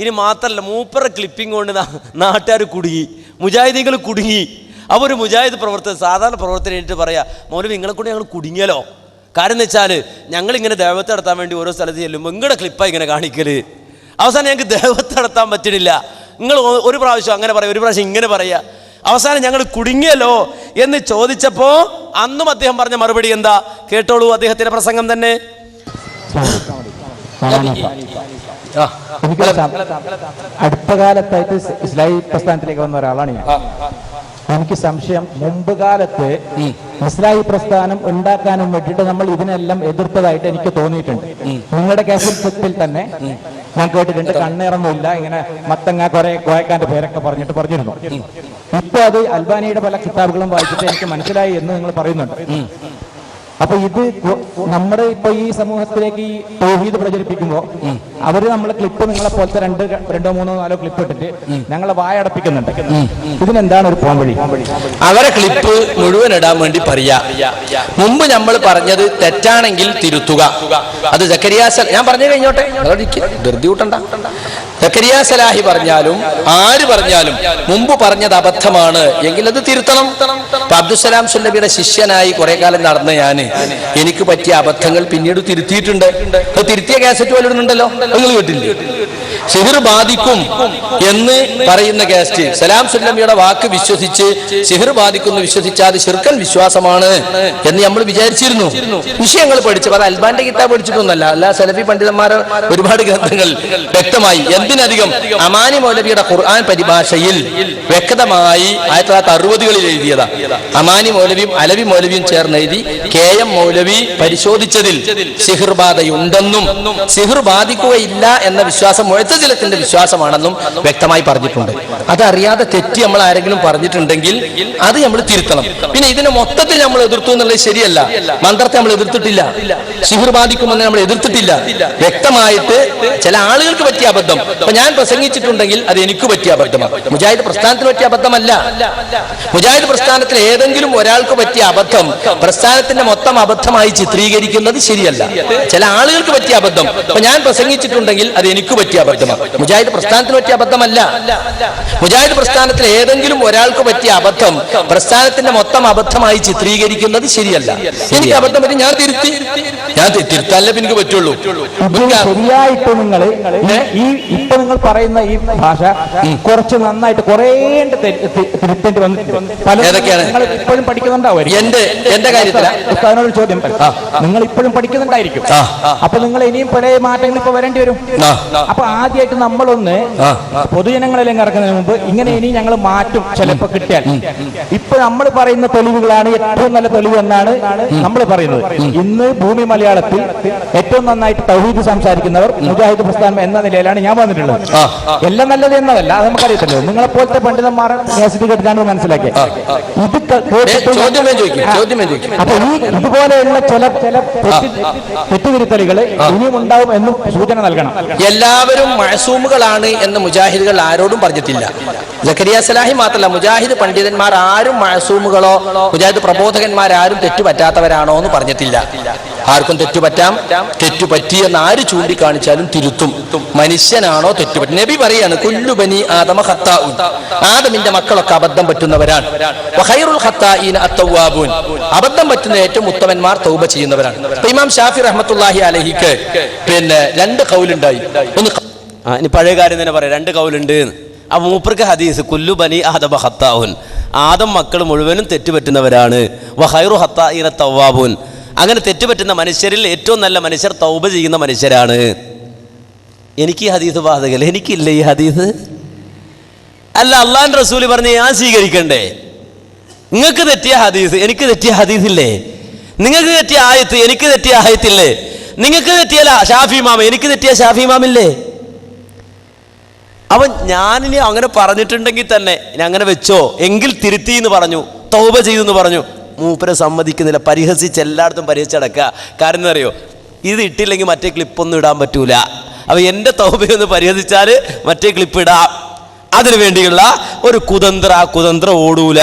ഇനി മാത്രമല്ല മൂപ്പറ ക്ലിപ്പിംഗ് കൊണ്ട് നാട്ടുകാർ കുടുങ്ങി മുജാഹിദികൾ കുടുങ്ങി. ഒരു മുജാഹിദ് പ്രവർത്തകർ സാധാരണ പ്രവർത്തനം എന്നിട്ട് പറയാ മൗലവി നിങ്ങളെ കൂടെ ഞങ്ങൾ കുടുങ്ങിയാലോ? കാരണം എന്ന് വെച്ചാൽ ഞങ്ങളിങ്ങനെ ദേവത്തെ നടത്താൻ വേണ്ടി ഓരോ സ്ഥലത്ത് ചെല്ലുമ്പോൾ നിങ്ങളുടെ ക്ലിപ്പാണ് ഇങ്ങനെ കാണിക്കൽ അവസാനം ഞങ്ങൾക്ക് ദേവത്തെ നടത്താൻ പറ്റണില്ല. നിങ്ങൾ ഒരു പ്രാവശ്യം അങ്ങനെ പറയാം ഒരു പ്രാവശ്യം ഇങ്ങനെ പറയുക അവസാനം ഞങ്ങൾ കുടുങ്ങിയല്ലോ എന്ന് ചോദിച്ചപ്പോൾ അന്നും അദ്ദേഹം പറഞ്ഞ മറുപടി എന്താ? കേട്ടോളൂ അദ്ദേഹത്തിന്റെ പ്രസംഗം തന്നെ. എനിക്ക് അടുത്ത കാലത്തായിട്ട് ഇസ് ഇസ്ലാഹി പ്രസ്ഥാനത്തിലേക്ക് വന്ന ഒരാളാണ് ഞാൻ. എനിക്ക് സംശയം മുമ്പ് കാലത്ത് ഇസ്ലാഹി പ്രസ്ഥാനം ഉണ്ടാക്കാനും വേണ്ടിയിട്ട് നമ്മൾ ഇതിനെല്ലാം എതിർത്തതായിട്ട് എനിക്ക് തോന്നിയിട്ടുണ്ട്. നിങ്ങളുടെ കേസിൽ തന്നെ ഞാൻ കേട്ടിട്ടുണ്ട്. കണ്ണിറങ്ങില്ല ഇങ്ങനെ മത്തങ്ങ കുറെ കോയക്കാന്റെ പേരൊക്കെ പറഞ്ഞിട്ട് പറഞ്ഞിരുന്നു. ഇപ്പൊ അത് അൽബാനിയുടെ പല കിതാബുകളും വായിച്ചിട്ട് എനിക്ക് മനസ്സിലായി എന്ന് നിങ്ങൾ പറയുന്നുണ്ട്. അപ്പൊ ഇത് നമ്മുടെ ഇപ്പൊ ഈ സമൂഹത്തിലേക്ക് ഈ തൗഹീദ് പ്രചരിപ്പിക്കുമ്പോ അവർ നമ്മളെ ക്ലിപ്പ് നിങ്ങളെ പോലത്തെ രണ്ട് രണ്ടോ മൂന്നോ നാലോ ക്ലിപ്പ് ഇട്ടിട്ട് ഞങ്ങളെ വായടപ്പിക്കുന്നുണ്ട് ഇതിനെന്താണ് ഒരു പോംവഴി? അവരെ ക്ലിപ്പ് മുഴുവൻ ഇടാൻ വേണ്ടി പറയാ. മുമ്പ് നമ്മൾ പറഞ്ഞത് തെറ്റാണെങ്കിൽ തിരുത്തുക. അത് ജക്കരിയാസ ഞാൻ പറഞ്ഞു കഴിഞ്ഞോട്ടെ. ധൃതി കൂട്ടണ്ട. സലാഹി പറഞ്ഞാലും ആര് പറഞ്ഞാലും മുമ്പ് പറഞ്ഞത് അബദ്ധമാണ്. എങ്കിൽ അത് തിരുത്തണം. അബ്ദുസലാം സുല്ലബിയുടെ ശിഷ്യനായി കുറെ കാലം നടന്ന ഞാൻ. എനിക്ക് പറ്റിയ അബദ്ധങ്ങൾ പിന്നീട് തിരുത്തിയിട്ടുണ്ട്. അത് തിരുത്തിയ കാസറ്റ് പോലെ ഇടുന്നുണ്ടല്ലോ? നിങ്ങൾ കേട്ടില്ലേ? സിഹിർ ബാധിക്കും എന്ന് പറയുന്ന കാസ്റ്റ് സലാം സുല്ലമിയുടെ വാക്ക് വിശ്വസിച്ച് സിഹിർ ബാധിക്കുന്നു വിശ്വസിച്ചാൽ അത് ശിർക്കൻ വിശ്വാസമാണ് എന്ന് നമ്മൾ വിചാരിച്ചിരുന്നു. വിഷയങ്ങൾ പഠിച്ചു അത് അൽബാന്റെ കിതാബ് പഠിച്ചിട്ടൊന്നല്ല അല്ല സലഫി പണ്ഡിതന്മാരെ ഒരുപാട് ഗ്രന്ഥങ്ങൾ വ്യക്തമായി എന്തിനധികം അമാനി മൗലവിയുടെ ഖുർആൻ പരിഭാഷയിൽ വ്യക്തമായി ആയിരത്തി തൊള്ളായിരത്തി അറുപതുകളിൽ എഴുതിയതാ. അമാനി മൗലവിയും അലവി മൗലവിയും ചേർന്ന് എഴുതി കെ എം മൗലവി പരിശോധിച്ചതിൽ സിഹിർബാധയുണ്ടെന്നും സിഹിർ ബാധിക്കുകയില്ല എന്ന വിശ്വാസം മുഴത്തജിലത്തിന്റെ വിശ്വാസമാണെന്നും വ്യക്തമായി പറഞ്ഞിട്ടുണ്ട്. അതറിയാതെ തെറ്റി നമ്മൾ ആരെങ്കിലും പറഞ്ഞിട്ടുണ്ടെങ്കിൽ അത് നമ്മൾ തിരുത്തണം. പിന്നെ ഇതിനെ മൊത്തത്തിൽ നമ്മൾ എതിർത്തു എന്നുള്ളത് ശരിയല്ല. മന്ത്രത്തെ നമ്മൾ എതിർത്തിട്ടില്ല. സിഹിർ ബാധിക്കുമെന്ന് നമ്മൾ എതിർത്തിട്ടില്ല. വ്യക്തമായിട്ട് ചില ആളുകൾക്ക് പറ്റിയ അബദ്ധം. അപ്പൊ ഞാൻ പ്രസംഗിച്ചിട്ടുണ്ടെങ്കിൽ അത് എനിക്ക് പറ്റിയ അബദ്ധമാണ്. മുജാഹിദ് പ്രസ്ഥാനത്തിന് പറ്റിയ അബദ്ധമല്ല. മുജാഹിദ് പ്രസ്ഥാനത്തിൽ ഏതെങ്കിലും ഒരാൾക്ക് പറ്റിയ അബദ്ധം പ്രസ്ഥാനത്തിന്റെ മൊത്തം അബദ്ധമായി ചിത്രീകരിക്കുന്നത് ശരിയല്ല. ചില ആളുകൾക്ക് പറ്റിയ അബദ്ധം. ഇപ്പൊ ഞാൻ പ്രസംഗിച്ചിട്ടുണ്ടെങ്കിൽ അത് എനിക്ക് പറ്റിയ അബദ്ധമാണ്. മുജാഹിദ് പ്രസ്ഥാനത്തിന് പറ്റിയ അബദ്ധമല്ല. മുജാഹിദ് പ്രസ്ഥാനത്തിൽ ഏതെങ്കിലും ഒരാൾക്ക് പറ്റിയ അബദ്ധം പ്രസ്ഥാനത്തിന്റെ മൊത്തം അബദ്ധമായി ചിത്രീകരിക്കുന്നത് ശരിയല്ല. എനിക്ക് അബദ്ധം പറ്റി ഞാൻ തിരുത്തി. ഞാൻ തിരുത്താനല്ലേ എനിക്ക് പറ്റുള്ളൂ. ശരിയായിട്ട് നിങ്ങൾ ഈ ഇപ്പൊ നിങ്ങൾ പറയുന്ന ഈ ഭാഷ കുറച്ച് നന്നായിട്ട് കുറേ തിരുത്തേണ്ടി വന്നിട്ടുണ്ട്. പല ഏതൊക്കെയാണ്? നിങ്ങൾ ഇപ്പോഴും പഠിക്കുന്നുണ്ടാവും. എന്റെ എന്റെ കാര്യത്തില? ഉസ്താദിനോട് ചോദ്യം നിങ്ങൾ ഇപ്പോഴും പഠിക്കുന്നുണ്ടായിരിക്കും. അപ്പൊ നിങ്ങൾ ഇനിയും പല മാറ്റങ്ങൾ ഇപ്പൊ വരേണ്ടി വരും. അപ്പൊ ആദ്യമായിട്ട് നമ്മളൊന്ന് പൊതുജനങ്ങളെല്ലാം പൊതുജനങ്ങളിലേക്ക് ഇറക്കുന്നതിന് മുമ്പ് ഇങ്ങനെ ഇനി ഞങ്ങൾ മാറ്റും ചിലപ്പോ കിട്ടിയാൽ. ഇപ്പൊ നമ്മൾ പറയുന്ന തെളിവുകളാണ് ഏറ്റവും നല്ല തെളിവ് എന്നാണ് നമ്മൾ പറയുന്നത്. ഇന്ന് ഭൂമി മലയാളത്തിൽ ഏറ്റവും നന്നായിട്ട് തൗഹീദ് സംസാരിക്കുന്നവർ മുജാഹിദ് പ്രസ്ഥാനം എന്ന നിലയിലാണ് ഞാൻ വന്നിട്ടുള്ളത്. എല്ലാം നല്ലത് എന്നതല്ല അത് നമുക്കറിയത്തില്ലോ നിങ്ങളെ പോലത്തെ പണ്ഡിതന്മാർ കേസിൽ കേട്ടിട്ടാണ് മനസ്സിലാക്കിയത് ഇത്. അപ്പൊ ഈ ഇതുപോലെയുള്ള ചില ചില തെറ്റ് തെറ്റുതിരുത്തലുകൾ ഇനിയും ഉണ്ടാവും എന്നും സൂചന നൽകണം. എല്ലാവരും മഴസൂമുകളാണ് എന്ന് മുജാഹിദുകൾ ആരോടും പറഞ്ഞിട്ടില്ല. ജക്കരിയ സലാഹി മാത്രമല്ല മുജാഹിദ് പണ്ഡിതന്മാർ ആരും മഴസൂമുകളോ മുജാഹിദ് പ്രബോധകന്മാരാരും തെറ്റുപറ്റാത്തവരാണോ എന്ന് പറഞ്ഞിട്ടില്ല. ആർക്കും തെറ്റുപറ്റാം. തെറ്റുപറ്റി എന്ന് ആര് ചൂണ്ടിക്കാണിച്ചാലും തിരുത്തും. മനുഷ്യനാണോ തെറ്റുപറ്റി? നബി പറയാണ് കുല്ലുബനി ആദമ ഖത്താഉൻ. ആദമിന്റെ മക്കളൊക്കെ അബദ്ധം പറ്റുന്നവരാണ്. അബദ്ധം പറ്റുന്ന ഏറ്റവും ഉത്തമന്മാർ തൗബ ചെയ്യുന്നവരാണ്. ഇമാം ഷാഫി റഹ്മത്തുല്ലാഹി അലഹിക്ക് പിന്നെ രണ്ട് കൗലുണ്ടായി. ഒന്ന് ഇനി പഴയ കാര്യം തന്നെ പറയാം. രണ്ട് കൗലുണ്ട് ആ മൂപ്പർക്ക് ഹദീസ് കുല്ലു ബനി ആദബ ഹത്താവുൻ ആദം മക്കൾ മുഴുവനും തെറ്റുപറ്റുന്നവരാണ്. വഹൈറു ഹത്തായിന തവ്വാബുൻ അങ്ങനെ തെറ്റുപറ്റുന്ന മനുഷ്യരിൽ ഏറ്റവും നല്ല മനുഷ്യർ തൗബ ചെയ്യുന്ന മനുഷ്യരാണ്. എനിക്ക് ഈ ഹദീസ് ബാധകല്ല എനിക്കില്ല ഈ ഹദീസ്? അല്ല അള്ളാൻ റസൂൽ പറഞ്ഞ് ഞാൻ സ്വീകരിക്കണ്ടേ? നിങ്ങൾക്ക് തെറ്റിയ ഹദീസ് എനിക്ക് തെറ്റിയ ഹദീസില്ലേ? നിങ്ങൾക്ക് തെറ്റിയ ആയത്ത് എനിക്ക് തെറ്റിയ ആയത്തില്ലേ? നിങ്ങൾക്ക് തെറ്റിയ ഷാഫി മാമ എനിക്ക് തെറ്റിയ ഷാഫി മാമില്ലേ അവൻ ഞാനിനി അങ്ങനെ പറഞ്ഞിട്ടുണ്ടെങ്കിൽ തന്നെ അങ്ങനെ വെച്ചോ? എങ്കിൽ തിരുത്തി എന്ന് പറഞ്ഞു തൗബ ചെയ്തു എന്ന് പറഞ്ഞു. മൂപ്പരെ സമ്മതിക്കുന്നില്ല. പരിഹസിച്ച് എല്ലായിടത്തും പരിഹസിച്ചടക്കുക കാരണം എന്താ അറിയോ? ഇത് ഇട്ടില്ലെങ്കിൽ മറ്റേ ക്ലിപ്പൊന്നും ഇടാൻ പറ്റൂല. അപ്പൊ എന്റെ തൗബയൊന്ന് പരിഹസിച്ചാൽ മറ്റേ ക്ലിപ്പ് ഇടാം. അതിനു വേണ്ടിയുള്ള ഒരു കുതന്ത്ര കുതന്ത്ര ഓടൂല.